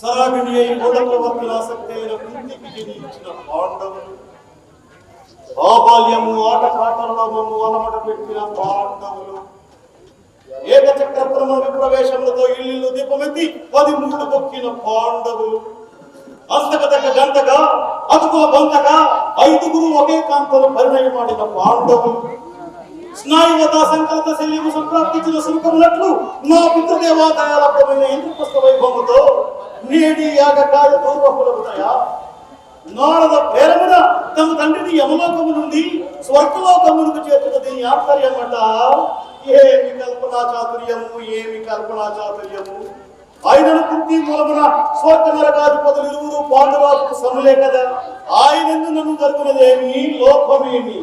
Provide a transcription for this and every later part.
సరాగిణి అయి ప్రవర్తన ఆసక్తి కుంతికి జనించిన పాండవులు. బాబాల్యము ఆటపాటల్లో మమ్ము అలమట పెట్టిన పాండవులు. ఏకచక్ర విప్రవేశములతో ఇల్లు దీపమెత్తి పది మూడు పొక్కిన పాండవులు. హస్తక దగ్గ గంటగా అతుకుల బంతగా ఐదుగురు ఒకే కాంతలు పరిణయమాడిన పాండవులు. స్నాయువత సంకల్ప శల్యము సంప్రాప్తించిన సుఖమునట్లు నా పితృదేవాదాయాలమైన ఇంద్రపుష్ప వైభవముతో నేడి యాగ కార్య పూర్వకులవుతాయా నారద ప్రేరమున తమ తండ్రిని యమలోకము నుండి స్వర్గలోకమునకు చేర్చుట దీని అంట ఏమి కల్పనా చాతుర్యము ఏమి కల్పనా చాతుర్యము? ఆయనను పుట్టి మూలమున స్వర్గ నరకాధిపతులు ఇరువురు పాండవాలకు సములే కదా ఆయన నన్ను జరుగునదేమి? లోపమేమి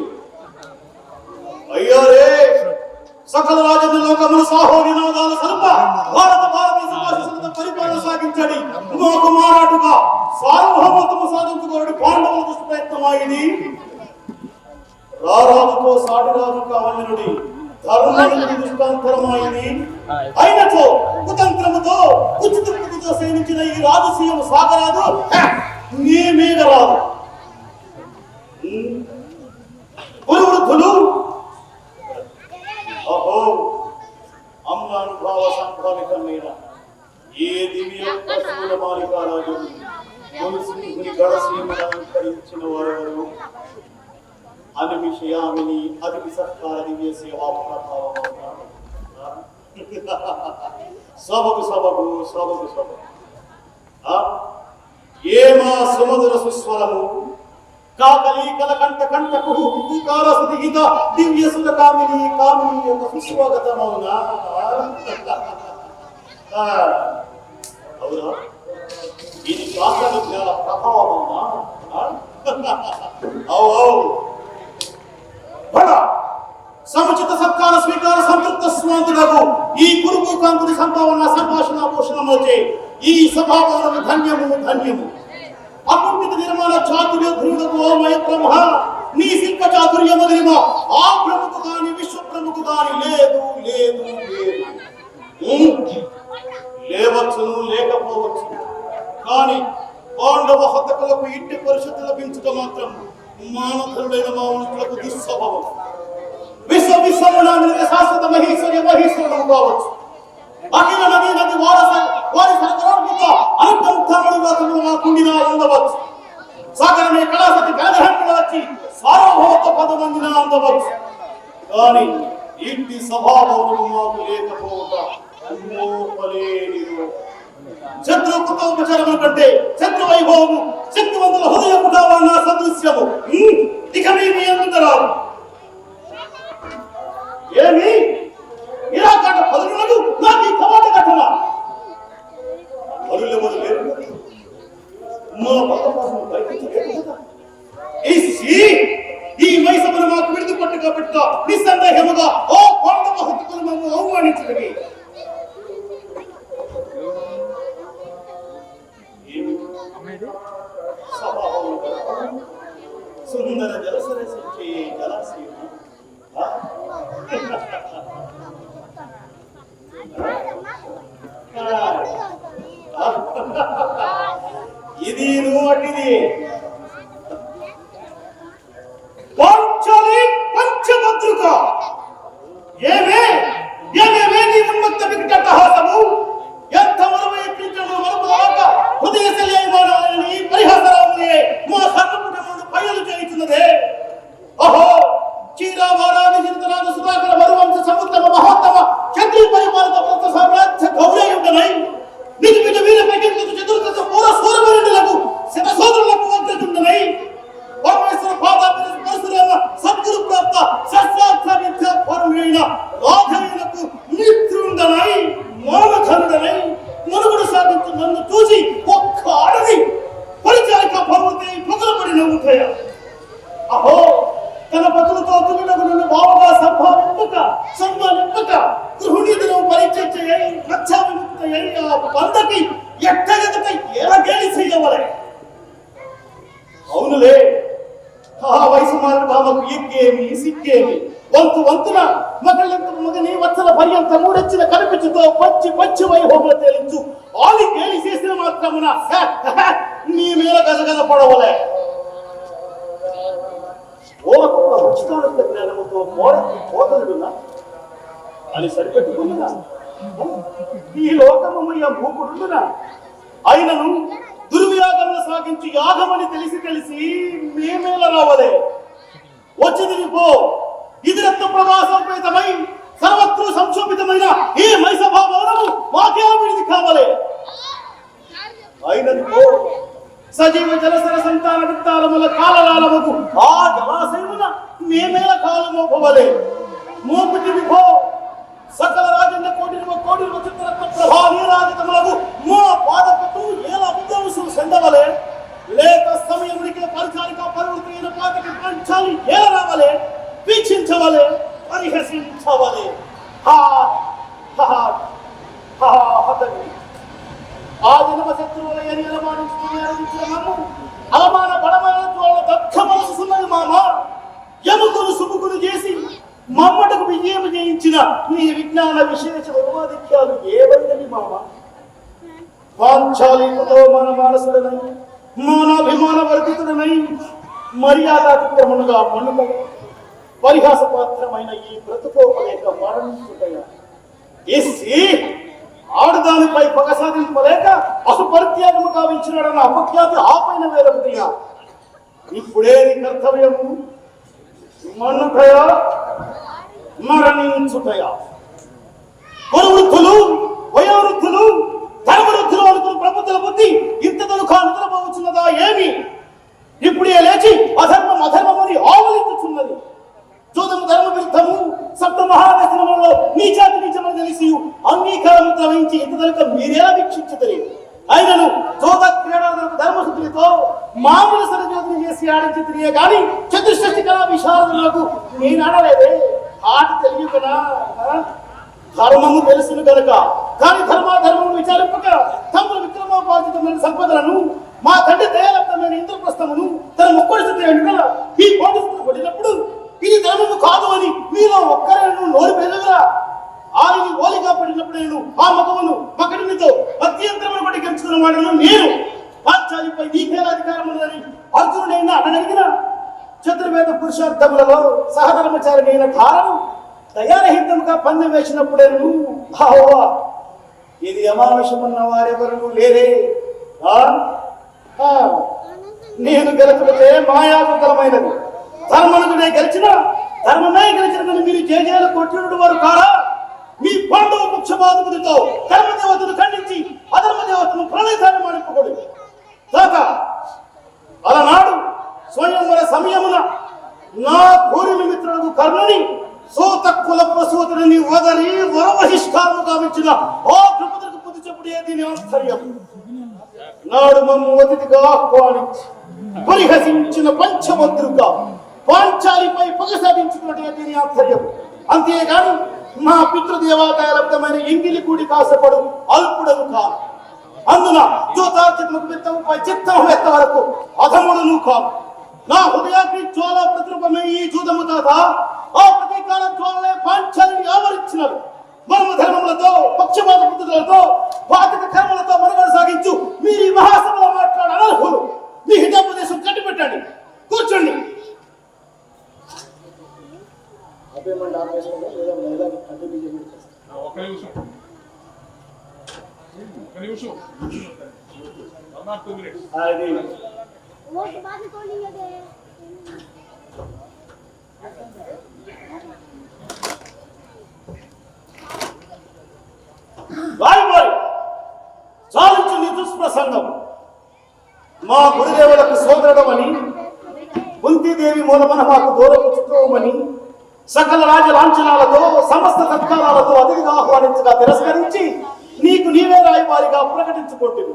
అయ్యారే సకల రాజుల లోకములు సాహో వినోదాలు సల్ప భారత భారతదేశ పరిపాలన సాగించండి. మాకు మారాటుగా సార్వభౌమత్వము సాధించుకోవడం పాండవుల దుష్ప్రయత్నమైంది రారాజుతో సాటి రాజు కావలనుడి ధర్మమునికి దుష్టాంతరమైంది అయినచో కుతంత్రముతో కుచితముతో సేవించిన ఈ రాజసీయము సాగరాదు. నీ మీద రాదు. గురువృద్ధులు సంభావితమైన ఏ దివ్య పశువుల మాలికారాజు తులసింహుని గడసీమను అలంకరించిన వారెవరు? అనిమిషయామిని అతి సత్కార దివ్య సేవా ప్రభావం సభకు సభకు సభకు సభకు. ఆ? ఏమా సుమధుర సుస్వరము? కాకలి కలకంట కంటకు దివ్య సుత కామిని కామిని యొక్క సుస్వాగతమవునా? అవునా ఇది శాస్త్ర విజ్ఞాన ప్రభావమవునా ఆ? అవు అవు సముచిత సత్కార స్వీకార సంతృప్త స్వాంతుడకు ఈ గురువు కాంతుని సంభావన సంభాషణ పోషణమొచ్చే ఈ సభాభవనము ధన్యము ధన్యము అకుంఠిత నిర్మాణ చాతుర్య ధ్రువులకు ఓ మయ బ్రహ్మ నీ శిల్ప చాతుర్యము నిర్మ ఆ ప్రముఖ కాని విశ్వ ప్రముఖ కాని లేదు లేదు లేదు లేవచ్చును లేకపోవచ్చును. కానీ పాండవ హతకులకు ఇంటి పరిషత్తు లభించడం మాత్రం మానవులైన మానవులకు దుస్వభావం విశ్వ విశ్వమునానికి శాశ్వత మహేశ్వరి మహేశ్వరుడు కావచ్చు. అఖిల నది నది వారస వారి సంక్రాంతిక అనుకంఠములుగా తమ కుండినా ఉండవచ్చు సాగరమే కళాసతి గాలిహంతులు వచ్చి సార్వభౌత పదమందిన అందవచ్చు. కానీ ఇంటి స్వభావము మాకు లేకపోవటం శత్రు కుటుంబచరము కంటే శత్రు వైభవము శక్తివంతుల హృదయము కావాలన్న సదృశ్యము. ఇక మీ ఎందుకు ఏమి? ఇలా కాక పదులను నాకు ఈ కవాట పదులు ఎవరు లేరు? మా పదపాసం కోసం కదా. ఇసి ఈ మైసమును మాకు విడుదల పట్టుగా పెట్టుకో నిస్సందేహముగా ఓ కొండ మహత్తుకులు మమ్ము అవమానించడమే సుందర జలసరసించే జలాశయం? ఇది నువ్వు అట్టిది పరమైన రాఘవీయులకు మిత్రుండనై మోనధనుడనై మనుగుడు సాగించు నన్ను చూసి ఒక్క ఆడది పరిచారిక భగవతి పగలబడి నవ్వుతాయా అహో తన పతులతో తులునకు నన్ను బావగా సంభావింపక సన్మానింపక గృహిణీదులను పరీక్ష చేయి రక్షా విముక్త ఆ బందకి ఎట్టగదట ఎరగేలి చెయ్యవలే అవునులే ఆ వయసు మారిన బాబకు ఎక్కేమి సిక్కేమి వంతు వంతున మగళ్ళంత మగని వచ్చల పర్యంత మూడొచ్చిన కనిపించుతో పచ్చి పచ్చి వైభవంలో తేలించు. ఆలి కేలి చేసిన మా మాత్రమున హ, నీ మీద గజగజ పడవలే. ఓరకొక్క ఉచితానంద జ్ఞానముతో మోడకి పోతలుడున్నా అని సరిపెట్టుకున్నా ఈ లోకమయ్య మూకుడున్నా అయినను దుర్వ్యాగములు సాగించి యాగమని తెలిసి తెలిసి మేమేల రావలే. వచ్చి తిరిగిపో ఇది రక్త ప్రవాసోపేతమై సర్వత్రు సంక్షోభితమైన ఈ మైసభా భవనము మాకే అభివృద్ధి కావాలి. అయినది సజీవ జలసర సంతాన విత్తాలముల కాలలాలముకు ఆ జలాశయమున మేమేల కాలు మోపవలే. మోపిటివి విభో సకల రాజన్న కోటి కోటి చిత్రరత్న ప్రభా నీరాజితములకు మా పాదకట్టు ఏల విద్వాంసు సెందవలే. లేక సమయం పరిచారిక పరివృత్తి ఈయన పాతకి పంచాలి ఏల రావలే. పరిహసించవలే పరిహసించవలే ఆ జన్మ శత్రువుల ఎని అవమానించుకుని అవమాన బలమైన వాళ్ళ దక్ష మనసున్నది మామ ఎముకలు సుముకులు చేసి మమ్మటకు విజయం జయించిన నీ విజ్ఞాన విశేష ఉపాధిక్యాలు ఏవైనవి మామ పాంచాలితో మన మానసుడనై మానాభిమాన వర్ధితుడనై మర్యాదాతిక్రమణగా మన్నుగా పరిహాస పాత్రమైన ఈ బ్రతుకోపలేక మరణించుటయా ఎస్సి ఆడదానిపై పగ సాధింపలేక అసుపరిత్యాగము గావించినాడన్న అపఖ్యాతి ఆపైన వేరొకటిగా. ఇప్పుడే నీ కర్తవ్యము మన్నుటయా మరణించుటయా? వృద్ధులు వయోవృద్ధులు ధర్మవృద్ధులు అనుకున్న ప్రబుద్ధుల బుద్ధి ఇంత తనుకా నిద్రపోవచ్చున్నదా ఏమి? ఇప్పుడే లేచి అధర్మం అధర్మమని ఆవలించుచున్నది. జూదము ధర్మ విరుద్ధము సప్త మహావ్యసనములలో నీచాతి నీచమని తెలిసి అంగీకారం వహించి ఇంత మీరేలా వీక్షించుతరే అయినను జోత క్రీడలకు ధర్మశుద్ధితో మామూలు సరజోదం చేసి ఆడించి తిరిగే గాని చతుష్టి కళా విశారదులకు నేను ఆడలేదే ఆట తెలియకనా? కదా ధర్మము తెలుసును కనుక కానీ ధర్మాధర్మము విచారింపక తమ్ముడు విక్రమోపార్జితమైన సంపదలను మా తండ్రి దయాలబ్ధమైన ఇంద్రప్రస్థమును తన ముక్కడి స్థితి ఈ కోటి కొట్టినప్పుడు మీలో ఒక్కరైనా నోరు పెరుగురా ఆరిని ఓలిగా పడినప్పుడు నేను ఆ మగమును మకడినితో అత్యంతరమును కొట్టి గెలుచుకున్న వాడను నేను పాంచాలిపై నీకేల అధికారం ఉన్నదని అర్జునుడైనా అడగడిగిన చతుర్వేద పురుషార్థములలో సహధర్మచారి అయిన కారణం దయారహితంగా పందెం వేసినప్పుడేను భావా ఇది అమానుషమన్న వారెవరు లేరే. నేను గెలుపులతే మాయాకుతలమైనది ధర్మనుడే గెలిచిన ధర్మమే గెలిచినదని మీరు జయజయాల కొట్టినటువంటి వారు కారా? మీ పాండవ పక్షపాతముతో ధర్మ దేవతను ఖండించి అధర్మదేవతను ప్రణయసాన్ని మాడిపోకూడదు కాక అలనాడు స్వయంవర సమయమున నా పూర్వ మిత్రులకు కర్ణుని సోత కుల ప్రసూతుడిని వదరి వరవహిష్కారము కావించిన ఓ ద్రుపదులకు పుది చెప్పుడే దీని ఆశ్చర్యం. నాడు మమ్మ అతిథిగా ఆహ్వానించి పరిహసించిన పంచభద్రుగా పాంచాలిపై పగ సాధించుకున్నటువంటి దీని ఆశ్చర్యం అంతేగాని మా పితృదేవాదాయలబ్ధమైన ఎంగిలి కూడి కాసపడు అల్పుడను కాదు అందున జ్యోతార్చితముకు విత్తముపై చిత్తం ఎత్త వరకు అధముడును కాదు నా హృదయానికి జ్వాల ప్రతిరూపమే ఈ జూదము తాత ఆ ప్రతీకాల జ్వాలనే పాంచాలని ఆవరించినవి మర్మ ధర్మములతో పక్షపాత బుద్ధులతో బాధిత కర్మలతో మనుగడ సాగించు మీరు ఈ మహాసభలో మాట్లాడాలి అర్హులు మీ హితోపదేశం కట్టిపెట్టండి. కూర్చోండి. పేమెంట్ ఆఫ్ చేసుకుంటాం లేదా లేదా అడ్డీ పేమెంట్ చేస్తాం ఒక నిమిషం. ఒక నిమిషం. మా గురుదేవులకు సోదరడం అని కుంతీదేవి మూలమన మాకు దూరం సకల రాజ లాంఛనాలతో సమస్త సత్కారాలతో అతిథిగా ఆహ్వానించగా తిరస్కరించి నీకు నీవే రాయబారిగా ప్రకటించుకుంటుంది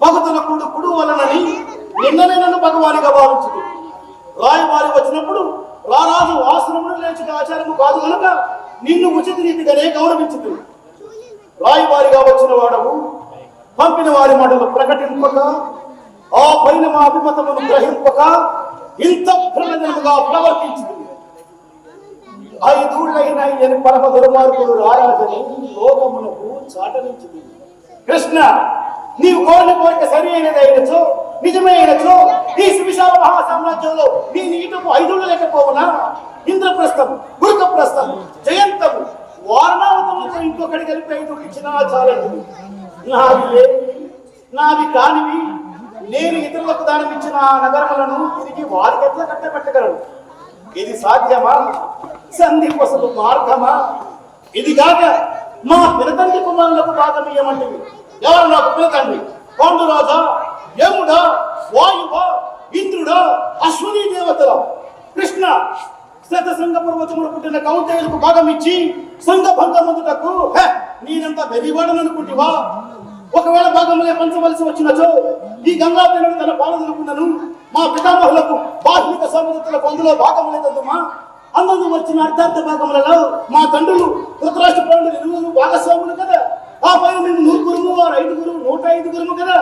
భగతుల కుడు కుడు వలనని నిన్ననే నన్ను భగవానిగా భావించుకు రాయబారి వచ్చినప్పుడు రారాజు ఆశ్రమును లేచిన ఆచారము కాదు కనుక నిన్ను ఉచిత రీతిగానే గౌరవించుతుంది. రాయబారిగా వచ్చిన వాడవు పంపిన వారి మాటలు ప్రకటింపక ఆ పైన మా అభిమతమును గ్రహింపక ఇంత ప్రవర్తించింది ఐదూళ్ళైనా ఈయన పరమ దుర్మార్గుడు రారాజని లోకమునకు చాటనించింది కృష్ణ నీవు కోరిన కోరిక సరి అయినది అయినచో నీ ఈ సువిశాల మహా సామ్రాజ్యంలో నీ నీటము ఐదుళ్ళు లేకపోవునా? ఇంద్రప్రస్థం గురుకప్రస్థం జయంతము వారణావతములతో ఇంకొకటి కలిపి ఐదు ఇచ్చినా చాలండి నావి నావి కానివి నేను ఇతరులకు దానం ఇచ్చిన నగరములను తిరిగి వారికి ఎట్లా కట్టబెట్టగలను? ఇది సాధ్యమా? సంధి పొసలు మార్గమా? ఇది కాక మా పినతండ్రి కుమారులకు భాగం ఇయ్యమంటివి ఎవరు నాకు పినతండ్రి? పాండు రాజా యముడా వాయువా ఇంద్రుడా అశ్వనీ దేవతల? కృష్ణ శత సంఘ పర్వతములు పుట్టిన కౌంటేయులకు భాగం ఇచ్చి సంఘ భంగమందుటకు హె, వెలివాడను వెలివాడననుకుంటివా ఒకవేళ భాగములే పంచవలసి వచ్చినచో ఈ గంగా తన పాలనకున్నను మా పితామహులకు బాహ్మిక పందులో పొందులో భాగములేదమ్మా అందందు వచ్చిన అర్థార్థ భాగములలో మా తండ్రులు ధృతరాష్ట్ర పాండులు ఇరువురు భాగస్వాములు కదా. ఆ పైన మేము నూరుగురుము వారు ఐదుగురు నూట ఐదుగురుము కదా.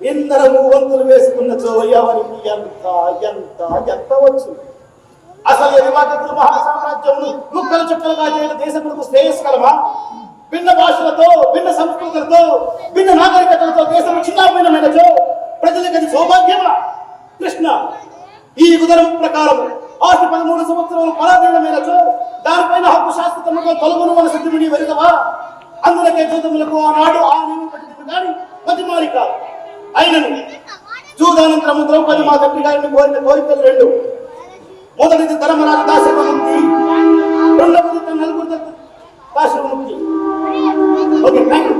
ఇందరము వంతులు వేసుకున్నచో ఎవరికి ఎంత ఎంత ఎంత వచ్చు? అసలు ఎరివాకకులు మహాసామ్రాజ్యమును ముక్కలు చుక్కలుగా చేయడం దేశములకు శ్రేయస్కరమా? భిన్న భాషలతో భిన్న సంస్కృతులతో భిన్న నాగరికతలతో దేశం చిన్నాభిన్నమైనచో ప్రజలకి అది సౌభాగ్యమా? కృష్ణ ఈ ఉదరం ప్రకారం ఆస్తి పదమూడు సంవత్సరాలు పరాధీన మేరకు దానిపైన హక్కు శాశ్వతముగా తొలగును మన సిద్ధముని వెరుగవా అందులకే జూతములకు ఆనాడు ఆ నేను పెట్టింది కానీ మతిమారి కాదు అయినను. జూదానంతరము ద్రౌపది మా తండ్రి గారిని కోరిన కోరికలు రెండు. మొదటిది ధర్మరాజు దాశక ముక్తి. రెండవది తన నలుగురు దాశక ముక్తి. Okay thank you